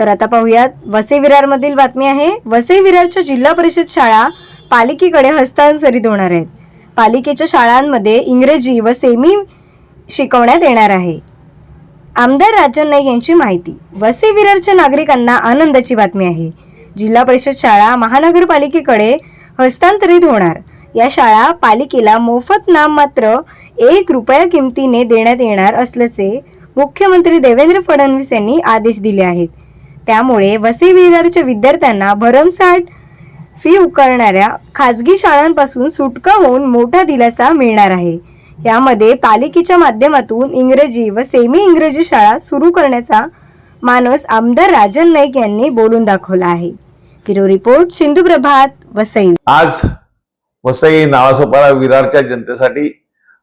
तर आता पाहूयात. वसे विरारमधील बातमी आहे. वसे विरारच्या जिल्हा परिषद शाळा पालिकेकडे हस्तांतरित होणार आहेत. पालिकेच्या शाळांमध्ये इंग्रजी व सेमी शिकवण्यात येणार आहे. आमदार राजन नाईक यांची माहिती. वसे विरारच्या नागरिकांना आनंदाची बातमी आहे. जिल्हा परिषद शाळा महानगरपालिकेकडे हस्तांतरित होणार. या शाळा पालिकेला मोफत नाममात्र एक रुपया किमतीने देण्यात येणार असल्याचे मुख्यमंत्री देवेंद्र फडणवीस यांनी आदेश दिले आहेत. त्यामुळे वसई विरारच्या विद्यार्थ्यांना भरमसाठ फी उकारणाऱ्या खाजगी शाळांपासून सुटका होऊन मोठा दिलासा मिळणार आहे. यामध्ये पालिकेच्या माध्यमातून इंग्रजी व सेमी इंग्रजी शाळा सुरू करण्याचा मानस आमदार राजन नाईक यांनी बोलून दाखवला आहे. Bureau report Sindhu Prabhat Vasai. आज वसई नाळासोपारा विरारच्या जनतेसाठी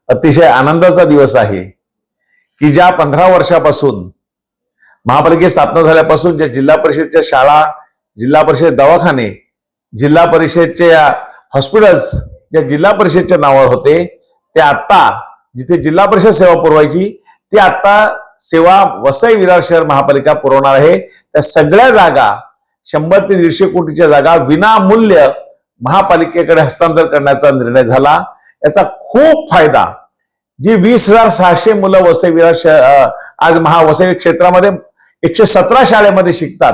अतिशय आनंदाचा दिवस आहे की ज्या पंधरा वर्षापासून महापालिकेची स्थापना झाल्यापासून ज्या जिल्हा परिषदच्या शाळा जिल्हा परिषद दवाखाने जिल्हा परिषदच्या हॉस्पिटल्स ज्या जिल्हा परिषदच्या नावावर होते ते आता जिथे जिल्हा परिषद सेवा पुरवायची ती आता सेवा वसई विरार शहर महापालिका पुरवणार आहे. त्या सगळ्या जागा शंभर ते दीडशे कोटीच्या जागा विनामूल्य महापालिकेकडे हस्तांतर करण्याचा निर्णय झाला. याचा खूप फायदा. जी वीस हजार सहाशे मुलं वसई विरार शहर आज महा वसई क्षेत्रामध्ये एकशे सतरा शाळेमध्ये शिकतात.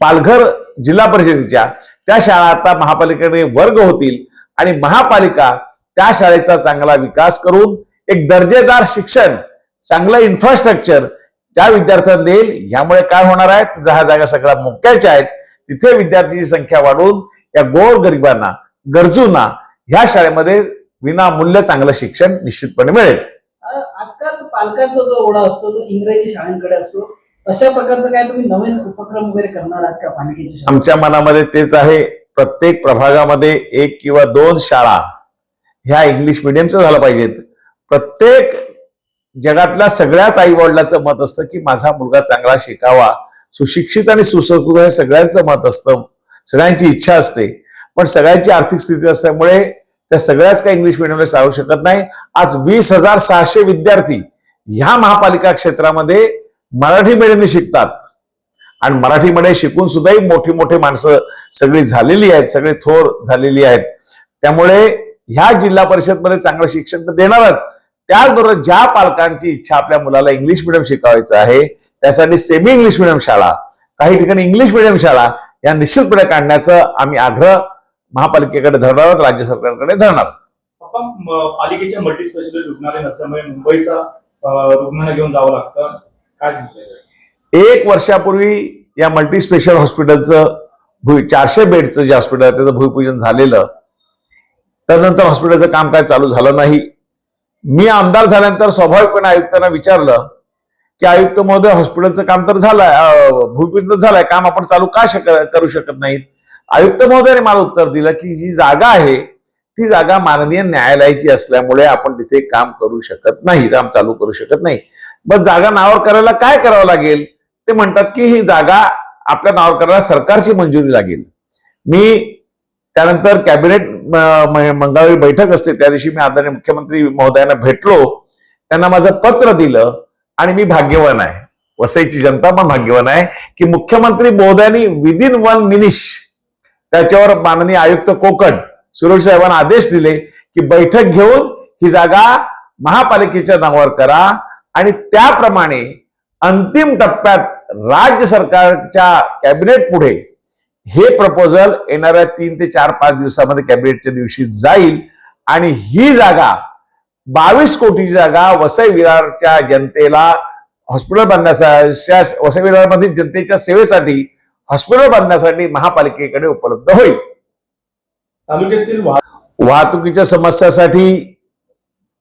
पालघर जिल्हा परिषदेच्या त्या शाळा आता महापालिकेकडे वर्ग होतील आणि महापालिका त्या शाळेचा चांगला विकास करून एक दर्जेदार शिक्षण चांगलं इन्फ्रास्ट्रक्चर त्या विद्यार्थ्यांना देईल. ह्यामुळे काय होणार आहे? दहा जागा सगळ्या मोक्याच्या आहेत. तिथे विद्यार्थ्यांची संख्या वाढून या गोर गरिबांना गरजूंना ह्या शाळेमध्ये विनामूल्य चांगलं शिक्षण निश्चितपणे मिळेल. पालकांचा जो ओढा असतो तो इंग्रजी शाळांकडे असतो अशा प्रकारचं काय तुम्ही नवीन उपक्रम वगैरे करणार आहात का पालिकेची आमच्या मनामध्ये तेच आहे प्रत्येक प्रभागामध्ये एक किंवा दोन शाळा ह्या इंग्लिश मिडियमच्या झाल्या पाहिजेत. प्रत्येक जगातल्या सगळ्याच आई वडिलांचं मत असतं की माझा मुलगा चांगला शिकावा सुशिक्षित आणि सुसंस्कृत हे सगळ्यांचं मत असतं सगळ्यांची इच्छा असते. पण सगळ्यांची आर्थिक स्थिती असल्यामुळे त्या सगळ्याच काही इंग्लिश मिडियमला चालू शकत नाही. आज वीस हजार सहाशे विद्यार्थी ह्या महापालिका क्षेत्रामध्ये मराठी मिडियमने शिकतात. आणि मराठीमध्ये शिकून सुद्धाही मोठी मोठी माणसं सगळी झालेली आहेत सगळे थोर झालेली आहेत. त्यामुळे ह्या जिल्हा परिषदमध्ये चांगलं शिक्षण तर देणारच. त्याचबरोबर ज्या पालकांची इच्छा आपल्या मुलाला इंग्लिश मिडियम शिकवायचं आहे त्यासाठी सेमी इंग्लिश मिडियम शाळा काही ठिकाणी इंग्लिश मिडियम शाळा या निश्चितपणे काढण्याचं आम्ही आग्रह महापालिकेकडे धरणार आहोत राज्य सरकारकडे धरणार आहोत. पालिकेच्या मल्टी स्पेशालिटी रुग्णालय नसल्यामुळे मुंबईचा अ, घेऊन जावं लागतं. काय एक वर्षापूर्वी या मल्टी स्पेशल हॉस्पिटलचं भू चारशे बेडचं जे हॉस्पिटल आहे त्याचं भूमिपूजन झालेलं. त्यानंतर हॉस्पिटलचं काम काय चालू झालं नाही. मी आमदार झाल्यानंतर स्वाभाविकपणे आयुक्तांना विचारलं की आयुक्त महोदय हॉस्पिटलचं काम तर झालंय भूमिपूजन झालंय काम आपण चालू का शक करू शकत नाहीत? आयुक्त महोदयाने मला उत्तर दिलं की जी जागा आहे ती जागा माननीय न्यायालयाची असल्यामुळे आपण तिथे काम करू शकत नाही काम चालू करू शकत नाही. मग जागा नावावर करायला काय करावं लागेल? ते म्हणतात की ही जागा आपल्या नावावर करायला सरकारची मंजुरी लागेल. मी त्यानंतर कॅबिनेट मंगळवारी बैठक असते त्या दिवशी मी आदरणीय मुख्यमंत्री महोदयांना भेटलो. त्यांना माझं पत्र दिलं आणि मी भाग्यवान आहे. वसईची जनता पण भाग्यवान आहे की मुख्यमंत्री महोदयांनी विदिन वन मिनिश त्याच्यावर माननीय आयुक्त कोकण सुरेश साहेबांना आदेश दिले की बैठक घेऊन ही जागा महापालिकेच्या नावावर करा आणि त्याप्रमाणे अंतिम टप्प्यात राज्य सरकारच्या कॅबिनेट पुढे हे प्रपोजल येणाऱ्या तीन ते चार पाच दिवसामध्ये कॅबिनेटच्या दिवशी जाईल. आणि ही जागा बावीस कोटीची जागा वसई विरारच्या जनतेला हॉस्पिटल बांधण्यासाठी वसई विरारमधील जनतेच्या सेवेसाठी हॉस्पिटल बांधण्यासाठी महापालिकेकडे उपलब्ध होईल. तालुक्यातील वाहतुकीच्या समस्यासाठी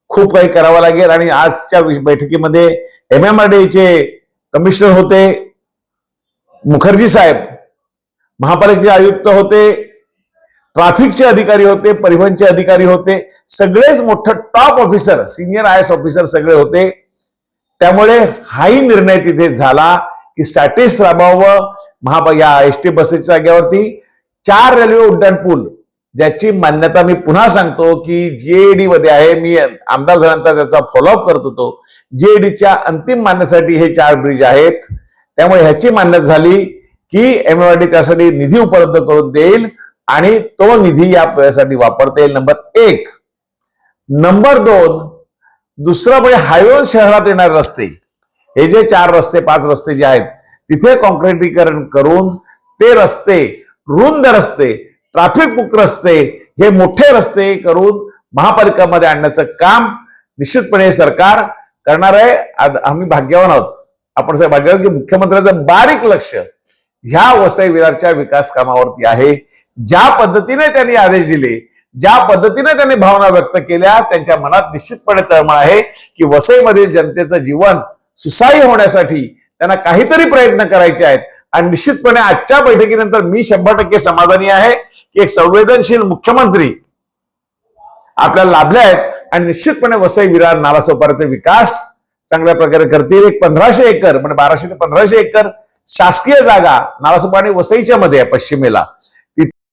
खूप काही करावं लागेल आणि आजच्या बैठकीमध्ये एम एम चे कमिशनर होते मुखर्जी साहेब महापालिकेचे आयुक्त होते ट्रॅफिकचे अधिकारी होते परिवहनचे अधिकारी होते सगळेच मोठं top officer senior I S officer सगळे होते. त्यामुळे हाही निर्णय तिथे झाला की सॅटेस राबावं महापा या एस टी बसेसच्या जागेवरती चार रेल्वे उड्डाण पूल ज्याची मान्यता मी पुन्हा सांगतो की जीएडी मध्ये आहे. मी आमदार झाल्यानंतर त्याचा फॉलोअप करत होतो. जीएडीच्या अंतिम मान्यसाठी हे चार ब्रिज आहेत. त्यामुळे ह्याची मान्यता झाली की एमएमआरडी त्यासाठी निधी उपलब्ध करून देईल आणि तो निधी यासाठी वापरता येईल. नंबर एक. नंबर दोन. दुसरं म्हणजे हायवे शहरात येणारे रस्ते. हे जे चार रस्ते पाच रस्ते जे आहेत तिथे कॉन्क्रिटीकरण करून ते रस्ते रुंद रस्ते ट्रॅफिक मुक्त रस्ते हे मोठे रस्ते करून महापालिकामध्ये आणण्याचं काम निश्चितपणे सरकार करणार आहे. आम्ही भाग्यवान आहोत. आपण सगळे भाग्यवान की मुख्यमंत्र्यांचं बारीक लक्ष ह्या वसई विरारच्या विकास कामावरती आहे. ज्या पद्धतीने त्यांनी आदेश दिले ज्या पद्धतीने त्यांनी भावना व्यक्त केल्या त्यांच्या मनात निश्चितपणे तळमळ आहे की वसईमधील जनतेचं जीवन सुसाई होण्यासाठी त्यांना काहीतरी प्रयत्न करायचे आहेत. आणि निश्चितपणे आजच्या बैठकीनंतर मी शंभर टक्के समाधानी आहे. की एक संवेदनशील मुख्यमंत्री आपल्याला लाभले आहेत आणि निश्चितपणे वसई विरार नालासोपाऱ्याचे विकास चांगल्या प्रकारे करतील. एक पंधराशे एकर म्हणजे बाराशे ते पंधराशे एकर शासकीय जागा नालासोपा आणि वसईच्या मध्ये आहे पश्चिमेला.